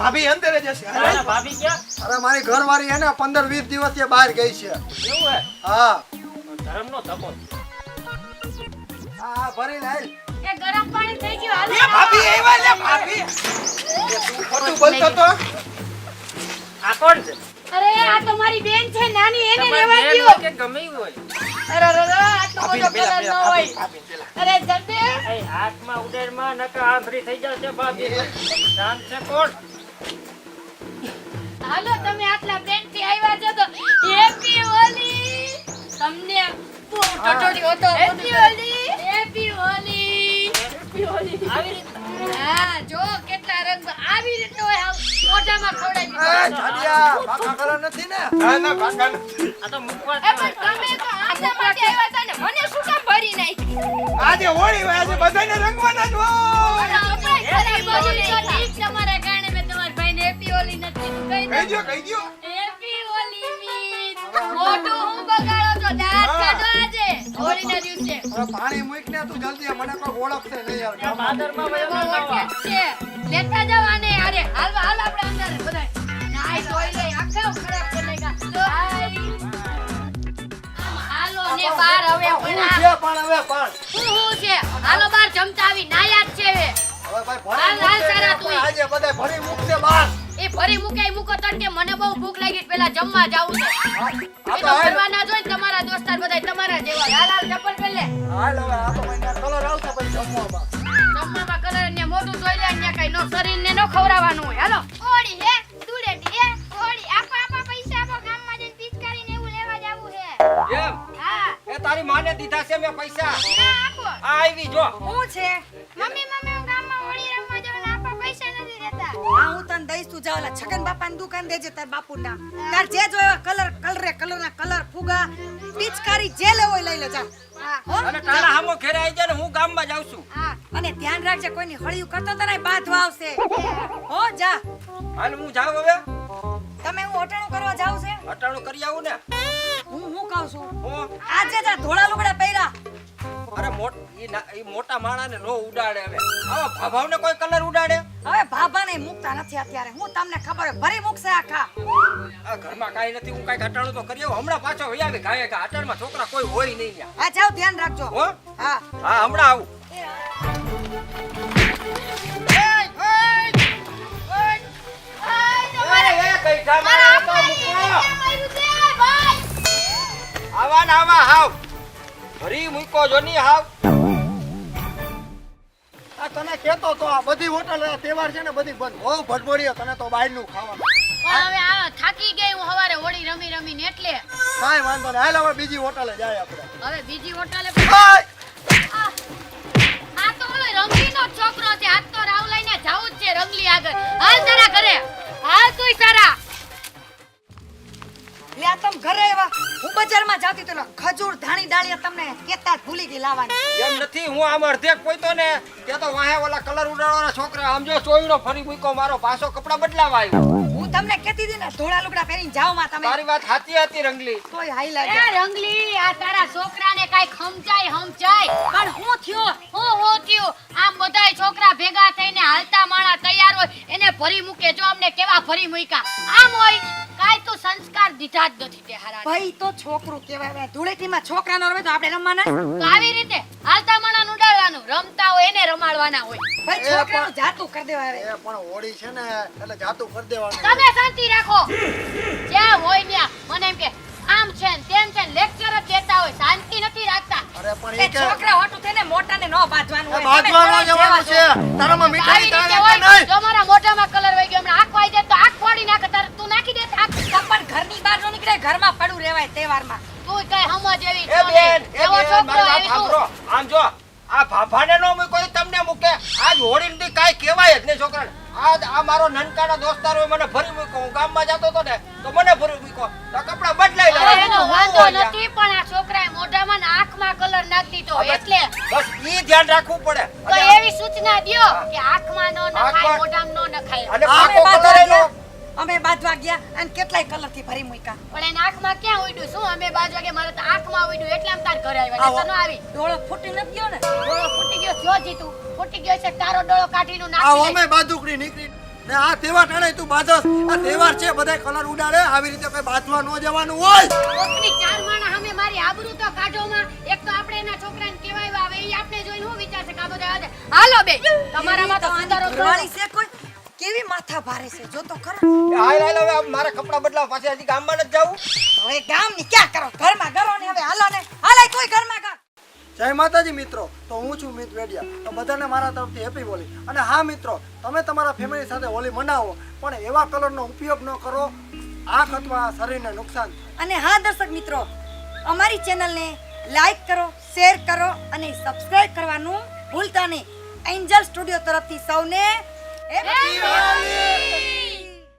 ભાભી અંદર જ હશે. ના, ના, ભાભી ક્યાં? અરે મારી ઘરવાળી હે ને પંદર વીસ દિવસથી બહાર ગઈ છે. એવું હે? હા. ધર્મ નો ધક્કો આ ભરી લાલ એ ગરમ પાણી થઈ ગયું હાલ. એ ભાભી એ વાલે ભાભી. તું ખોટું બોલતો તો? આ કોણ છે? અરે આ તો મારી બેન છે નાની એને રહેવા બેન કે ગમે હોય? અરે અરે અરે, આટલો બધો કલર ન હોય. અરે જલ્દી હાથમાં ઉડેરમાં નકર આંધળી થઈ જશે ભાભી નામ છે કોણ? હાલો તમે આટલા પ્રેમથી આવ્યા છો તો હેપી હોલી તમને ટટોડી હતો happy Holi happy Holi happy Holi આવી રીતના હા જો કેટલા રંગ આવી રીતે હોય મોઢામાં ખવડાવી એ જાડિયા પાકા કલર નથી ને? ના ના કાકા આ તો મુખવાસ તમે તો આટલા માટે આવ્યા હતા ને મને શું કામ ભરી નાખી આજે હોળી હોય આજે બધાને રંગવાના જ હોય. ખરાબ હોલી તો ઠીક તમારા કારણે મેં તમારા ભાઈને હેપી હોલી નથી કીધું કહી કહી દો દ્યો કહી દ્યો. હેપી હોલી મીત મોઢું હું બગાડો છો દાંત કાઢો આજે. હોળીના દિવસે. પાણી મૂક તું જલ્દી મને કોઈ ઓળખશે નહીં યાર ભાદરમાં તમે વયો બહુ ના ઓળખે જ છે. લેતા જાવ આને અરે હાલ હાલ આપણે અંદર બધાય. નાઈ ધોઈ લઈ આખા ખરાબ કરી ને બાર હવે હું છે પણ હવે પણ હું હું છે? હાલો બાર જમતા આવી નાયા જ છે હવે. ભાઈ હાલ, તું. આજે બધાય ભરી મૂકશે બાર. એ ભરી મૂકે મૂકો તડકે મને બહુ ભૂખ લાગી પેલા જમવા જાવું છે. આ તો ફરવા ના જોઈ ને તમારા દોસ્તાર બધાય તમારા જેવા. હાલ હાલ ચપ્પલ પહેલે હાલ હવે આ તો મને કલર આવશે પછી જમવામાં. જમવામાં કલર ને મોઢું જોઈ લે ને કઈ નો શરીર ને નો ખવડાવવાનું હોય. હાલો. એ માને દીધા છે મેં પૈસા? ના આપો. આ આવી જો. હું છે? મમ્મી મમ્મી હું ગામમાં હોળી રમવા જાઉં ને આપો પૈસા નથી દેતા. હા હું તને દઈશ તું જા ઓલા છગન બાપાની દુકાન દેજે તાર બાપુના તાર જે જોયો કલર કલરે ના કલર ફુગા પિચકારી જે લેવો હોય લઈ લે જા. અને તારા હામો ઘેરે આવી જાય ને હું ગામમાં જાઉં છું. અને ધ્યાન રાખજે કોઈની હળિયું કરતો તને બાધવા આવશે. હો જા. હાલ હું જાઉં હવે. તમે હું અટાણું કરવા જાવ છે? અટાણું કરી આવું ને. હું હું કહું છું? આજે જ ધોળા લુગડા પહેર્યા. અરે મોટ ઈ ઈ મોટા માણાને નો ઉડાડે હવે. આવા ભાભાવને કોઈ કલર ઉડાડે? હવે ભાભાને મૂકતા નથી અત્યારે. હું તમને ખબર હે ભરી મૂકશે આખા. આ ઘરમાં કાઈ નથી હું કાઈ અટાણું તો કરી આવું. હમણાં પાછો વઈ આવે ગાય ગા અટાણમાં છોકરા કોઈ હોય નહીં આ જાવ ધ્યાન રાખજો. હો? હા. હા હમણાં આવું. તો મૂકો આવા ના આવા હાવ. ભરી મૂકો જો ની હાવ. આ તને કેતો તો આ બધી હોટલ તહેવાર છે ને બધી બંધ બહુ ભટભડીએ તને તો બહારનું ખાવાનું પણ હવે આ થાકી ગઈ હું હવારે હોળી રમી રમીને એટલે. કાંઈ વાંધો નહીં. હાલ હવે બીજી હોટલે જાય આપણે. હવે બીજી હોટલે બજારમાં જાતી તો ખજૂર ધાણી ડાળિયા તમને કેતા ભૂલી ગઈ લાવવાની એમ નથી હું આમ અર્ધેક પોઈતો ને કે તો વાહે ઓલા કલર ઉડાડવાના છોકરા આમ જો ચોઈનો ફરી મૂકો મારો પાછો કપડા બદલાવા આવ્યો. હું તમને કહેતી હતી ને ધોળા લુગડા પહેરીને જાવમાં તમે. તારી વાત સાચી હતી રંગલી. તોય હાઈ એ રંગલી આ તારા છોકરાને કાઈ ખમજાય હમજાય પણ હું થયો હું હું થયો. આમ બધાય છોકરા ભેગા થઈને હાલતા માણા તૈયાર હોય એને ભરી મૂકે જો અમને કેવા ભરી મૂક્યા. આમ હોય દીધા જ નથી તે હારા ભાઈ તો છોકરું કહેવાય. ધૂળેટીમાં છોકરાનો રમે તો આપણે રમવાના? તો આવી રીતે હાલતા માણા ઉડાડવાનું રમતા હોય એને રમાડવાના હોય. ભાઈ છોકરાનું જાતું કરી દેવા એ પણ હોળી છે ને એટલે જાતું કરી દેવાનું. તમે શાંતિ રાખો. જ્યાં હોય ત્યાં. મને એમ કે આમ છે ને તેમ છે ને લેક્ચર જ દેતા હોય. શાંતિ નથી રાખતા. અરે પણ એ છોકરા હોટું થઈને મોટાને ન બાંધવાનું એ હોય. તમે જવાનું છે. તારામાં મીઠાઈ હોય નહીં? તમારા મોઢામાં કલર વહી ગયો હમણાં આંખ વાઈ જાય નીકળે ઘરમાં પડું રહેવાય તહેવારમાં. તું કઈ સમજ એવી એ બેન એ એવો બેન છોકરો મારી તું. સાંભળો. આમ જો આ ભાભાને નો મૂકો ઈ તમને મૂકે. આજ હોળી ની કાંઈ કહેવાય જ નહીં છોકરાને. આજ આ મારો નનકાનો દોસ્તાર હોય મને ફરી મૂકો હું ગામમાં જતો હતો ને તો મને ફરી મૂકો તો કપડા બદલાઈ અરે એનો વાંધો નથી પણ આ છોકરાએ મોઢામાં ને આંખમાં કલર નાખી દીધો હવે એટલે બસ ઈ ધ્યાન રાખવું પડે. તો અને એવી સૂચના દ્યો કે આંખમાં નો નખાય આંખમાં- મોઢામાં નો નખાય. અને પાકો કલર એનો અમે બાંધવા ગયા અને કેટલાય કલરથી ભરી મૂક્યા. પણ એને આંખમાં ક્યાં ઉડ્યું? શું અમે બાજુ વાગે મારે તો આંખમાં ઉડ્યું. એટલે આમ તાર ઘરે આવ્યા. ન આવી. ડોળો ફૂટી નથી ગયો ને? ડોળો ફૂટી ગયો. થયો જીતું. ફૂટી ગયો છે. તારો ડોળો કાઢીનું નાખી દે. અમે બાદુકડી નીકળી. ને આ તહેવાર ટાણે તું બાજસ આ તહેવાર છે બધા કલર ઉડાડે. આવી રીતે કોઈ બાજવા ન જવાનું હોય. કોકની ચાર માણા સામે મારી આબરૂ તો કાઢોમાં એક તો આપણે એના છોકરાને કહેવાય આવે. એ આપણે જોઈને હું વિચારશે છે આ બધા હાલો બે તમારામાં તો થયો. છે કોઈ? કેવી માથા ભારે છે? જો તો ખરા. હાલ હાલ હવે મારા કપડાં બદલાવ પાછી હજી ગામમાં ન જાવ. હવે ગામની ક્યાં કરો? ઘરમાં કરો ને હવે હાલો ને. હાલાય કોઈ ઘરમાં કર જય માતાજી મિત્રો. તો હું છું મિત વેડિયા. તો બધાને મારા તરફથી હેપી હોલી. અને હા મિત્રો તમે તમારા ફેમિલી સાથે હોલી મનાવો. પણ એવા કલરનો ઉપયોગ ન કરો. આંખ અથવા શરીરને નુકસાન અને હા દર્શક મિત્રો અમારી ચેનલને લાઈક કરો શેર કરો અને સબસ્ક્રાઇબ કરવાનું ભૂલતા નહીં. એન્જલ સ્ટુડિયો તરફથી સૌને હેપી હોલી